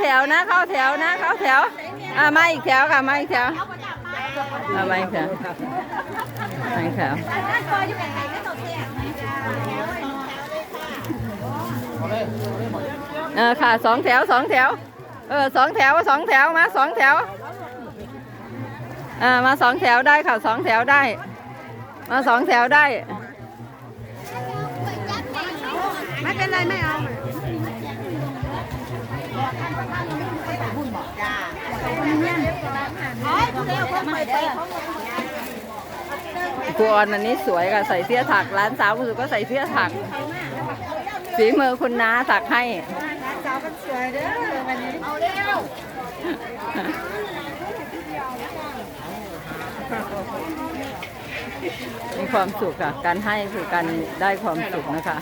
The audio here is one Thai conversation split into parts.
แถวนะ เข้าแถวนะ เข้าแถวอ่ามาอีกแถวค่ะมาอีกแถวอ่ามาอีกแถวมาอีกแถวเออค่ะสองแถวสองแถวเออสองแถวสองแถวมาสองแถวอ่ามาสองแถวได้ค่ะสองแถวได้ มาสองแถวได้ไม่เป็นไรไม่เอา ครูออนอันนี้สวยค่ะใส่เสื้อถักร้านสาวคุณสุก็ใส่เสื้อถักฝีมือคุณน้าถักให้ร้านสาวมันสวยเด้อวันนี้เอาเร็ว มีความสุขค่ะ การให้คือการได้ความสุขนะคะ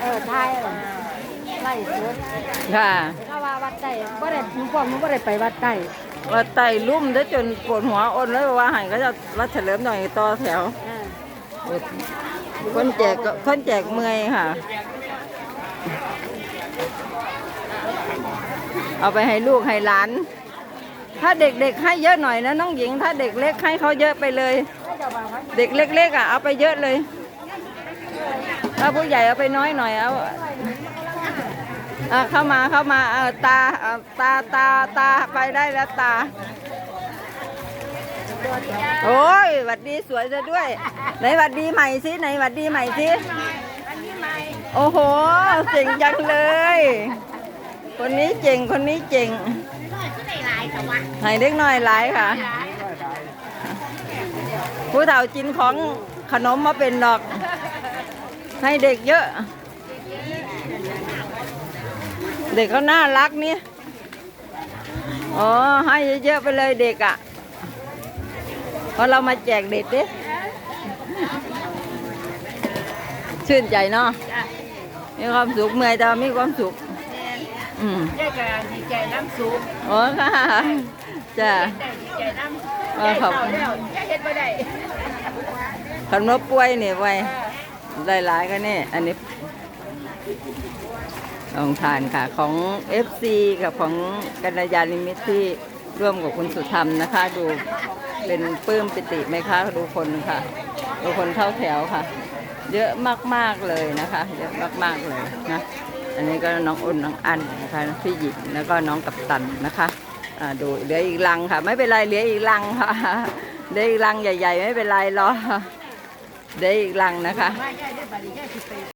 เออทายไล่สวนค่ะถ้าว่าวัดใต้บ่ได้หนูบอกหนูบ่ได้ไปวัดใต้ว่าไต่ลุ่มได้จนปวดหัวอ้นเลยว่าหันก็จะวัดเฉลิมหน่อยต่อแถว อ่าคนแจกก็คนแจกเมื่อยค่ะ เอาไปให้ลูกให้หลาน ถ้าเด็กๆให้เยอะหน่อยนะน้องหญิง ถ้าเด็กเล็กให้เขาเยอะไปเลย เด็กเล็กๆอะเอาไปเยอะเลย ถ้าผู้ใหญ่เอาไปน้อยหน่อยเอา อะเข้ามาเข้ามาเออตาเอ่อตาตาตาไปได้แล้วตา โอ้ยหวัดดีสวยซะด้วย ไหนหวัดดีใหม่สิไหนหวัดดีใหม่สิโอ้โหเจ๋งจังเลย คนนี้เจ๋งคนนี้เจ๋งให้เด็กน้อยหลายค่ะ ผู้เฒ่ากินของขนมมาเป็นดอก ให้เด็กเยอะ เด็กเขาน่ารักนี่อ๋อให้เยอะๆไปเลยเด็กอะเพราะเรามาแจกเด็กดิชื่นใจเนาะมีความสุขเมื่อยแต่ว่ามีความสุขอืมได้ก็ดีใจน้ำสูงอ๋อค่ะจ้ะได้ดีใจน้ำเออขอบคุณแล้วจะเฮ็ดบ่ได้ขนมป่วยนี่ไว้หลายๆกันนี่อันนี้ ลองทานค่ะของ FC กับของกัญญาลิมิตที่ร่วมกับคุณสุธรรมนะคะ ดูเป็นปลื้มปิติไหมคะดูคนค่ะดูคนเข้าแถวค่ะ เยอะมากๆเลยนะคะเยอะมากๆเลยนะอันนี้ก็น้องอ้นน้องอันนะคะพี่หญิงแล้วก็น้องกัปตันนะคะดูเหลืออีกลังค่ะ ไม่เป็นไรเหลืออีกลังค่ะเหลืออีกลังใหญ่ ๆ ไม่เป็นไรหรอกเหลืออีกลังนะคะ